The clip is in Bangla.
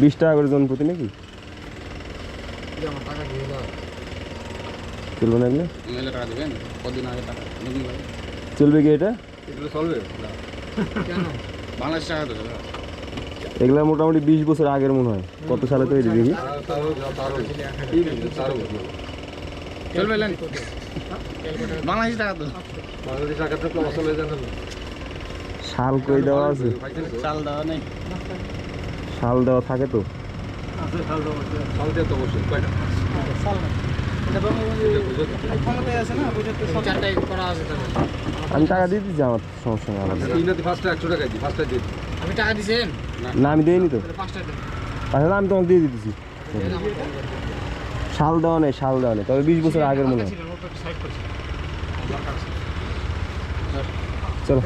বিশ টাকা করে জন প্রতি নাকি? চলবে না এগুলো? টাকা কদিন আগে টাকা? চলবে কি এটা? চলবে? বাংলাদেশ টাকা তো এগুলা মোটামুটি বিশ বছর আগের মনে হয়। কত সালে তৈরি দেখি? চলবে লেন। বাংলাদেশ টাকা তো। শাল কই দেওয়া আছে? চাল দেওয়া নেই। শাল দেওয়া থাকে তো। আমি টাকা দিয়ে দিচ্ছি আমার সমস্যা নেই আমি টাকা দিছেন? না। আমি দিইনি তো। আসলে আমি তোমাকে দিয়ে দিতেছি। শাল দেওয়া নেই শাল দেওয়া নেই। তবে বিশ বছর আগের মনে হয় চলো।